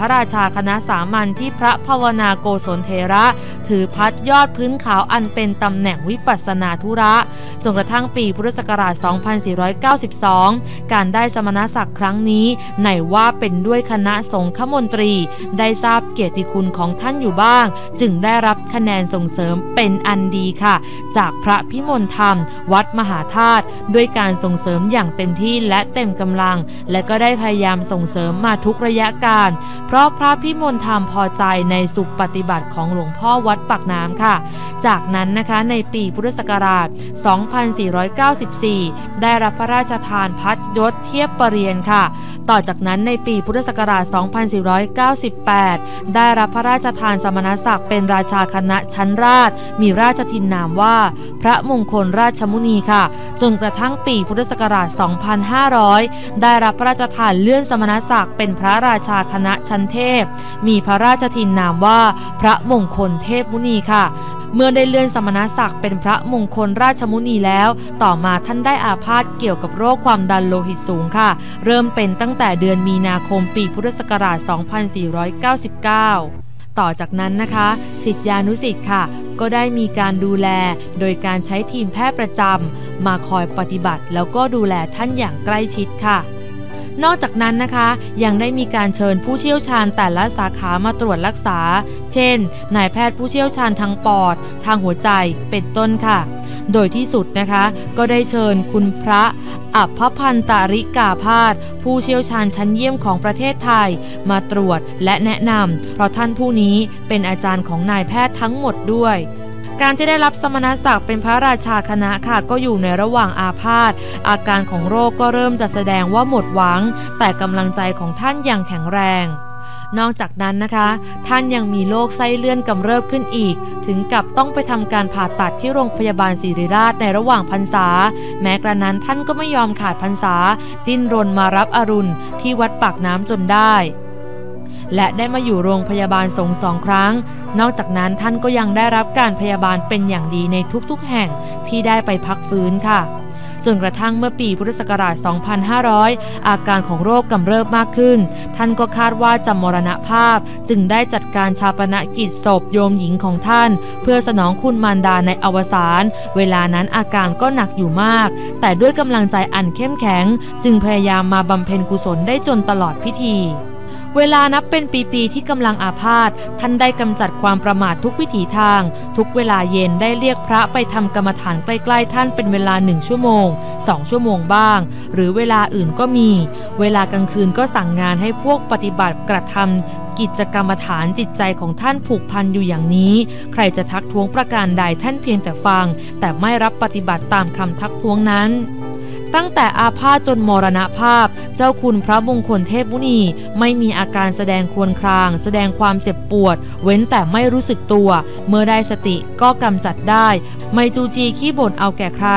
พระราชาคณะสามัญที่พระภาวนาโกศลเทระ ถือพัดยอดพื้นขาวอันเป็นตำแหน่งวิปัสนาธุระ จนกระทั่งปีพุทธศักราช 2492 การได้สมณศักดิ์ครั้งนี้ไหนว่าเป็นด้วยคณะสงฆ์มนตรี ได้ทราบเกียรติคุณของท่านอยู่บ้าง จึงได้รับคะแนนส่งเสริมเป็นอันดีค่ะ จากพระพิมลธรรม วัดมหาธาตุด้วยการส่งเสริมอย่างเต็มที่และเต็มกำลัง และก็ได้พยายามส่งเสริมมาทุกระยะการเพราะพระพิมลธรรมพอใจในสุปฏิบัติของหลวงพ่อวัดปากน้ำค่ะ จากนั้นนะคะในปีพุทธศักราช 2494 ได้รับพระราชทานพัดยศเทียบปรริญญาค่ะ ต่อจากนั้นในปีพุทธศักราช 2498 ได้รับพระราชทานสมณศักดิ์เป็นราชาคณะชั้นราช มีราชทินนามว่า พระมงคลราชมุนีค่ะ จนกระทั่งปีพุทธศักราช 2500 ได้รับพระราชทานเลื่อนสมณศักดิ์เป็นพระราชาคณะชั้นนเทพ มีพระราชทินนามว่าพระมงคลเทพมุนีค่ะ เมื่อได้เลื่อนสมณศักดิ์เป็นพระมงคลราชมุนีแล้ว ต่อมาท่านได้อาพาธเกี่ยวกับโรคความดันโลหิตสูงค่ะ เริ่มเป็นตั้งแต่เดือนมีนาคมปีพุทธศักราช 2499ต่อจากนั้นนะคะสิทธิานุสิทธิ์ค่ะ ก็ได้มีการดูแลโดยการใช้ทีมแพทย์ประจำมาคอยปฏิบัติ แล้วก็ดูแลท่านอย่างใกล้ชิดค่ะ นอกจากนั้นนะคะ ยังได้มีการเชิญผู้เชี่ยวชาญแต่ละสาขามาตรวจรักษา เช่น นายแพทย์ผู้เชี่ยวชาญทางปอด ทางหัวใจเป็นต้นค่ะ โดยที่สุดนะคะ ก็ได้เชิญคุณพระอัพพันตาริกาพาธผู้เชี่ยวชาญชั้นเยี่ยมของประเทศไทย มาตรวจและแนะนำเพราะท่านผู้นี้เป็นอาจารย์ของนายแพทย์ทั้งหมดด้วย การที่ได้รับสมณศักดิ์เป็นพระราชาคณะค่ะก็อยู่ในระหว่างอาพาธอาการของโรคก็เริ่มจะแสดงว่าหมดหวัง แต่กำลังใจของท่านยังแข็งแรงนอกจากนั้นนะคะ ท่านยังมีโรคไส้เลื่อนกำเริบขึ้นอีก ถึงกับต้องไปทำการผ่าตัดที่โรงพยาบาลศิริราชในระหว่างพรรษา แม้กระนั้นท่านก็ไม่ยอมขาดพรรษา ดิ้นรนมารับอรุณที่วัดปากน้ำจนได้ และได้มาอยู่โรงพยาบาลสงสองครั้ง นอกจากนั้นท่านก็ยังได้รับการพยาบาลเป็นอย่างดีในทุกๆ แห่งที่ได้ไปพักฟื้นค่ะจนกระทั่งเมื่อปีพุทธศักราช 2500 อาการของโรคกำเริบมากขึ้น ท่านก็คาดว่าจะมรณภาพ จึงได้จัดการชาปนกิจศพโยมหญิงของท่าน เพื่อสนองคุณมารดาในอวสานเวลานั้นอาการก็หนักอยู่มาก แต่ด้วยกำลังใจอันเข้มแข็ง จึงพยายามมาบำเพ็ญกุศลได้จนตลอดพิธี เวลานับเป็นปีๆที่กำลังอาพาธท่านได้กำจัดความประมาททุกวิถีทาง ทุกเวลาเย็นได้เรียกพระไปทำกรรมฐานใกล้ๆ ท่านเป็นเวลาหนึ่งชั่วโมงสองชั่วโมงบ้าง หรือเวลาอื่นก็มี เวลากลางคืนก็สั่งงานให้พวกปฏิบัติกระทำกิจกรรมฐานจิตใจของท่านผูกพันอยู่อย่างนี้ ใครจะทักท้วงประการใดท่านเพียงแต่ฟัง แต่ไม่รับปฏิบัติตามคำทักท้วงนั้น ตั้งแต่อาพาธจนมรณภาพ เจ้าคุณพระมงคลเทพมุนีไม่มีอาการแสดงควนคราง แสดงความเจ็บปวด เว้นแต่ไม่รู้สึกตัว เมื่อได้สติก็กำจัดได้ ไม่จูจีขี้บ่นเอาแก่ใคร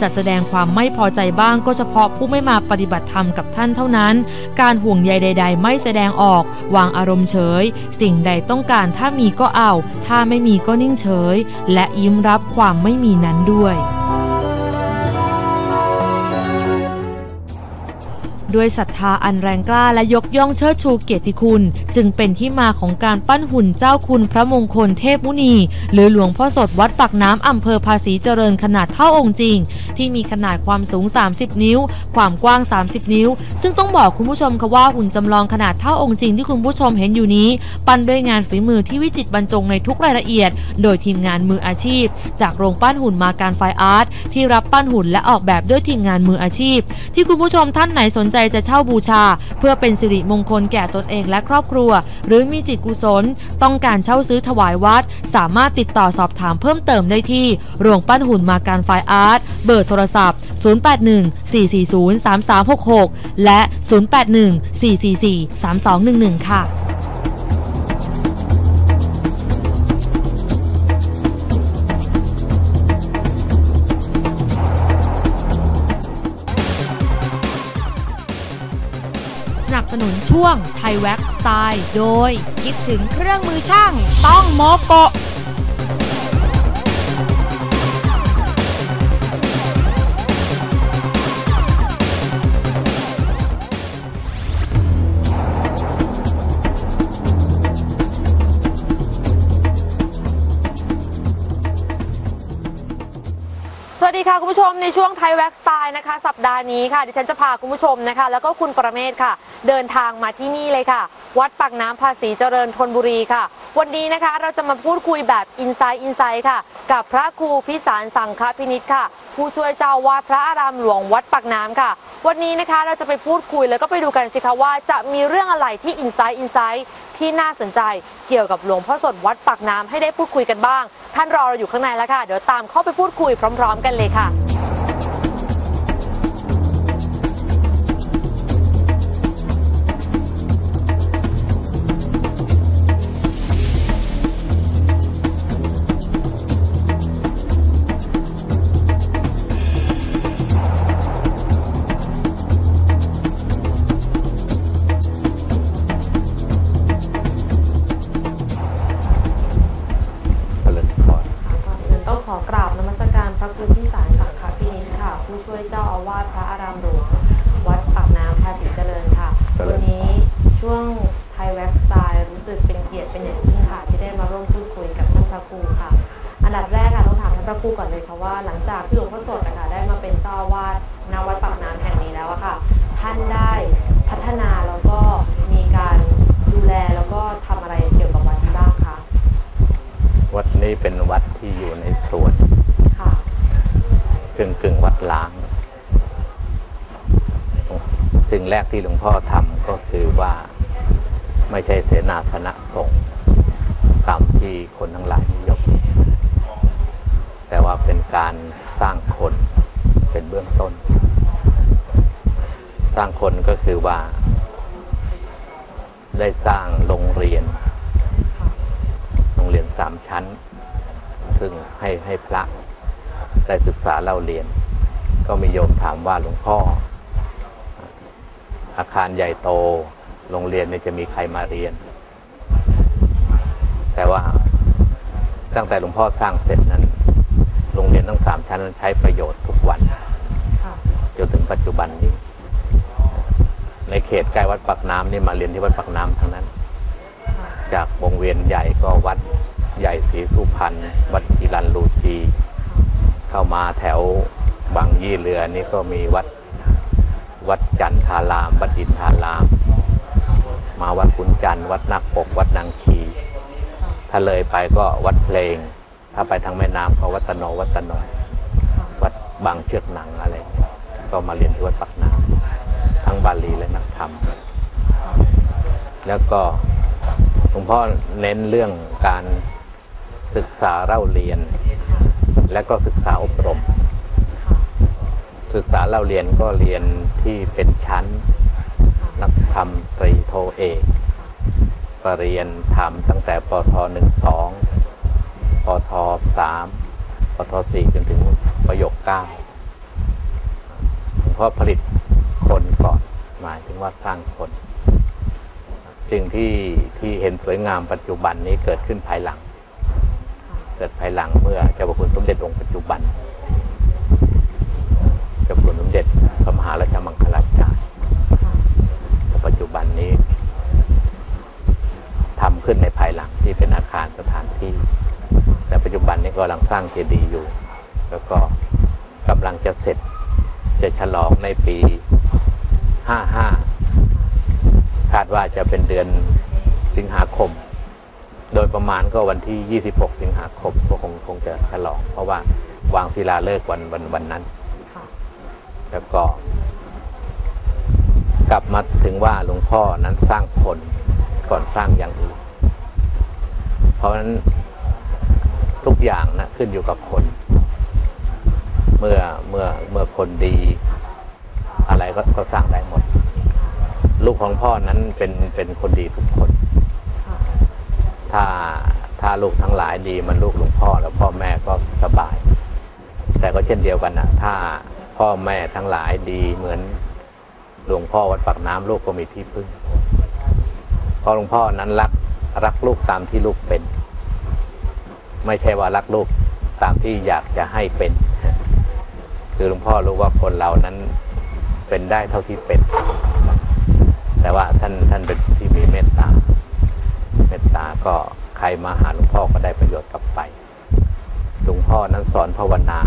จะแสดงความไม่พอใจบ้างก็เฉพาะผู้ไม่มาปฏิบัติธรรมกับท่านเท่านั้น การห่วงใยใด ๆ ไม่แสดงออก วางอารมณ์เฉย สิ่งใดต้องการถ้ามีก็เอา ถ้าไม่มีก็นิ่งเฉย และยิ้มรับความไม่มีนั้นด้วย ด้วยศรัทธาอันแรงกล้าและยกย่องเชิดชูเกียรติคุณ จึงเป็นที่มาของการปั้นหุ่นเจ้าคุณพระมงคลเทพมุนี หรือหลวงพ่อสดวัดปากน้ำอำเภอภาษีเจริญขนาดเท่าองค์จริง ที่มีขนาดความสูง 30 นิ้ว ความกว้าง 30 นิ้ว ซึ่งต้องบอกคุณผู้ชมค่ะว่าหุ่นจำลองขนาดเท่าองค์จริงที่คุณผู้ชมเห็นอยู่นี้ ปั้นด้วยงานฝีมือที่วิจิตรบรรจงในทุกรายละเอียด โดยทีมงานมืออาชีพ จากโรงปั้นหุ่นมาการไฟอาร์ตที่รับปั้นหุ่นและออกแบบด้วยทีมงานมืออาชีพ ที่คุณผู้ชมท่านไหนสนใจจะเช่าบูชา เพื่อเป็นสิริมงคลแก่ตนเองและครอบครัว หรือมีจิตกุศล ต้องการเช่าซื้อถวายวัด สามารถติดต่อสอบถามเพิ่มเติมได้ที่โรงปั้นหุ่นมาการไฟอาร์ตเบอร์โทรศัพท์ 081-440-3366 และ 081-444-3211 ค่ะ สนุนช่วงไทยแว็กสไตล์ โดยคิดถึงเครื่องมือช่างต้องโมโกะ ดีค่ะคุณผู้ชมในช่วงไทยแว็กสไตล์นะคะ สัปดาห์นี้ค่ะ ดิฉันจะพาคุณผู้ชมนะคะ แล้วก็คุณประเมศค่ะ เดินทางมาที่นี่เลยค่ะ วัดปากน้ำภาษีเจริญธนบุรีค่ะ วันนี้นะคะเราจะมาพูดคุยแบบอินไซต์อินไซต์ค่ะ กับพระครูพิสารสังฆพินิษค่ะ ผู้ช่วยเจ้าวาดพระอารามหลวงวัดปากน้ำค่ะ วันนี้นะคะเราจะไปพูดคุยแล้วก็ไปดูกันสิคะว่าจะมีเรื่องอะไรที่อินไซต์อินไซต์ ที่น่าสนใจเกี่ยวกับหลวงพ่อสดวัดปากน้ำให้ได้พูดคุยกันบ้าง ท่านรอเราอยู่ข้างในแล้วค่ะ เดี๋ยวตามเข้าไปพูดคุยพร้อม ๆ กันเลยค่ะ พระครูพิสารสังฆพินิจค่ะ ผู้ช่วยเจ้าอาวาสพระอารามหลวงวัดปากน้ำภาษีเจริญค่ะ วันนี้ช่วงไทยแว็กสไตล์รู้สึกเป็นเกียรติเป็นอย่างยิ่งค่ะ ที่ได้มาร่วมพูดคุยกับท่านพระครูค่ะ อันดับแรกค่ะต้องถามท่านพระครูก่อนเลยค่ะว่า หลังจากที่หลวงพ่อสดนะคะได้มาเป็นเจ้าอาวาสณวัดปากน้ำแห่งนี้แล้วอะค่ะ ท่านได้พัฒนาแล้วก็มีการดูแลแล้วก็ทำอะไรเกี่ยวกับวัดบ้างคะวัดนี้เป็นวัดที่อยู่ในสวน กึ่งวัดล้าง สิ่งแรกที่หลวงพ่อทำก็คือว่าไม่ใช่เสนาสนะสงฆ์ตามที่คนทั้งหลายนิยมแต่ว่าเป็นการสร้างคนเป็นเบื้องต้น สร้างคนก็คือว่า ได้สร้างโรงเรียน โรงเรียนสามชั้น ซึ่งให้ให้พระ ได้ศึกษาเล่าเรียน ก็มีโยมถามว่าหลวงพ่อ อาคารใหญ่โตโรงเรียนเนี่ยจะมีใครมาเรียน แต่ว่าตั้งแต่หลวงพ่อสร้างเสร็จนั้น โรงเรียนทั้งสามชั้นใช้ประโยชน์ทุกวันจนถึงปัจจุบันนี้ ในเขตใกล้วัดปักน้ำนี่มาเรียนที่วัดปักน้ำทั้งนั้น จากวงเวียนใหญ่ก็วัดใหญ่ศรีสุพรรณวัดจิรันลูจี เข้ามาแถวบางยี่เรือนี่ก็มีวัดวัดจันทาราม วัดอินทาราม มาวัดขุนจันทร์วัดนักปก วัดนางคี ถ้าเลยไปก็วัดเพลง ถ้าไปทางแม่น้ำก็วัดตโนวัดตโนวัดบางเชือกหนังอะไรนี่ก็มาเรียนที่วัดปักน้ำทั้งบาลีและนักธรรม แล้วก็หลวงพ่อเน้นเรื่องการศึกษาเล่าเรียน และก็ศึกษาอบรม ศึกษาเล่าเรียนก็เรียนที่เป็นชั้น นักธรรมตรีโทเอกปรริญญาธรรมตั้งแต่ปทหนึ่งสองปทสามปทสี่จนถึงประโยคเก้าเพราะผลิตคนก่อน หมายถึงว่าสร้างคน สิ่งที่ที่เห็นสวยงามปัจจุบันนี้เกิดขึ้นภายหลัง เกิดภายหลังเมื่อเจ้าพระคุณสมเด็จองค์ปัจจุบันเจ้าพระคุณสมเด็จพระมหาราชมังคลาจารย์ปัจจุบันนี้ทำขึ้นในภายหลังที่เป็นอาคารสถานที่แต่ปัจจุบันนี้ก็กำลังสร้างเจดีย์อยู่ แล้วก็กำลังจะเสร็จจะฉลองในปี 55 คาดว่าจะเป็นเดือนสิงหาคม โดยประมาณก็วันที่ 26 สิงหาคมก็คงคงจะฉลอง เพราะว่าวางศิลาฤกษ์วันวันวันนั้นค่ะแล้วก็ กลับมาถึงว่าหลวงพ่อนั้นสร้างคนก่อนสร้างอย่างอื่น เพราะฉะนั้นทุกอย่างนะขึ้นอยู่กับคน เมื่อเมื่อเมื่อคนดี อะไรก็ก็สร้างได้หมด ลูกของพ่อนั้นเป็นเป็นคนดีทุกคนค่ะ ถ้าถ้าลูกทั้งหลายดีมันลูกหลวงพ่อแล้วพ่อแม่ก็สบาย แต่ก็เช่นเดียวกันนะถ้าพ่อแม่ทั้งหลายดีเหมือนหลวงพ่อวัดปากน้ำลูกก็มีที่พึ่งเพราะหลวงพ่อนั้นรักรักลูกตามที่ลูกเป็น ไม่ใช่ว่ารักลูกตามที่อยากจะให้เป็น คือหลวงพ่อรู้ว่าคนเรานั้นเป็นได้เท่าที่เป็น แต่ว่าท่านท่านเป็นที่มีเมตตา ตตาก็ใครมาหาหลวงพ่อก็ได้ประโยชน์กลับไป หลวงพ่อนั้นสอนภาวนา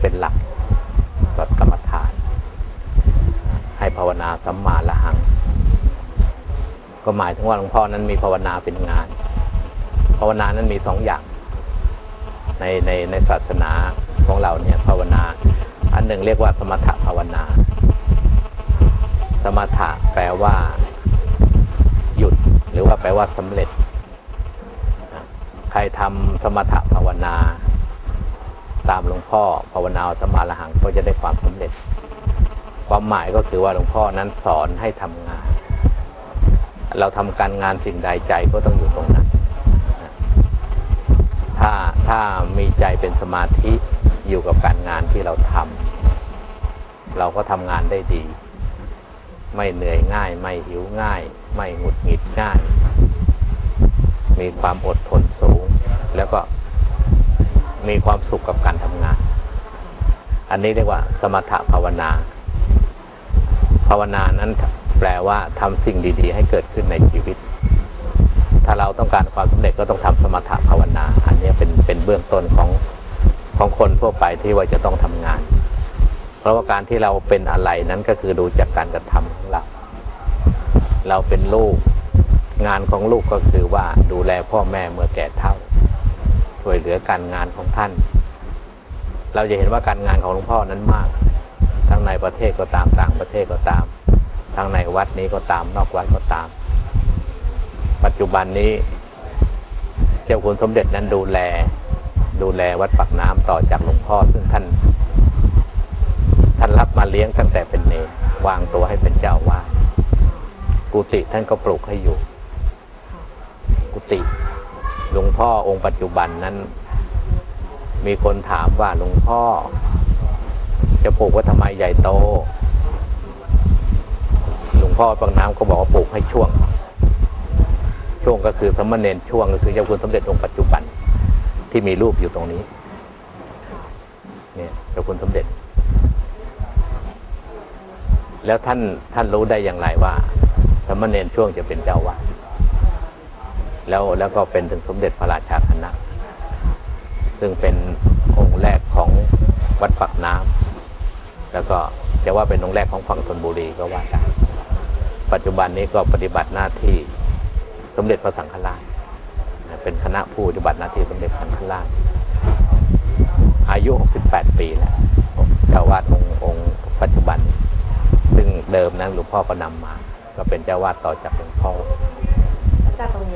เป็นหลักกับกรรมฐาน ให้ภาวนาสัมมาละหัง ก็หมายถึงว่าหลวงพ่อนั้นมีภาวนาเป็นงาน ภาวนานั้นมีสองอย่าง ในในในศาสนาของเราเนี่ยภาวนา อันหนึ่งเรียกว่าสมถภาวนา สมถะแปลว่า หยุดหรือว่าแปลว่าสำเร็จ รทำสมถะภาวนา ตามหลวงพ่อภาวนาสมาละหังก็จะได้ความสำเร็จ ความหมายก็คือว่าหลวงพ่อนั้นสอนให้ทำงาน เราทำการงานสิ่งใดใจก็ต้องอยู่ตรงนั้น ถ้าถ้ามีใจเป็นสมาธิอยู่กับการงานที่เราทำเราก็ทำงานได้ดี ไม่เหนื่อยง่าย ไม่หิวง่าย ไม่หงุดหงิดง่ายมีความอดทน แล้วก็มีความสุขกับการทำงาน อันนี้เรียกว่า สมถภาวนา ภาวนานั้นแปลว่าทำสิ่งดี ๆ ให้เกิดขึ้นในชีวิต ถ้าเราต้องการความสำเร็จก็ต้องทำสมถภาวนา อันนี้เป็นเป็นเบื้องต้นของของคนทั่วไปที่ว่าจะต้องทำงาน เพราะว่าการที่เราเป็นอะไรนั้นก็คือดูจากการกระทำของเรา เราเป็นลูกงานของลูกก็คือว่าดูแลพ่อแม่เมื่อแก่เฒ่า ช่วยเหลือการงานของท่าน เราจะเห็นว่าการงานของหลวงพ่อนั้นมาก ทั้งในประเทศก็ตามต่างประเทศก็ตาม ทั้งในวัดนี้ก็ตามนอกวัดก็ตาม ปัจจุบันนี้ เจ้าคุณสมเด็จนั้นดูแล ดูแลวัดปักน้ำต่อจากหลวงพ่อซึ่งท่าน ท่านรับมาเลี้ยงตั้งแต่เป็นเนรวางตัวให้เป็นเจ้าอาวาดกุฏิท่านก็ปลูกให้อยู่ กุฏิ หลวงพ่อองค์ปัจจุบันนั้น มีคนถามว่าหลวงพ่อ จะปลูกว่าทำไมใหญ่โต หลวงพ่อปังน้ำก็บอกว่าปลูกให้ช่วง ช่วงก็คือสมณเณรช่วงก็คือเจ้าคุณสมเด็จองค์ปัจจุบันที่มีรูปอยู่ตรงนี้เนี่ยเจ้าคุณสมเด็จ แล้วท่านท่านรู้ได้อย่างไรว่า สมณเณรช่วงจะเป็นเจ้าวาด แล้วแล้วก็เป็นถึงสมเด็จพระราชาคณะ ซึ่งเป็นองค์แรกของวัดปักน้ำแล้วก็จะว่าเป็นองค์แรกของฝั่งธนบุรีก็ว่าได้ปัจจุบันนี้ก็ปฏิบัติหน้าที่สมเด็จพระสังฆราชเป็นคณะผู้ปฏิบัติหน้าที่สมเด็จพระสังฆราชอายุ 68 ปีแล้วเจ้าวาดองค์องค์ปัจจุบัน ซึ่งเดิมนั้นหลวงพ่อก็นำมา ก็เป็นเจ้าวาดต่อจากหลวงพ่อจากตรงนี้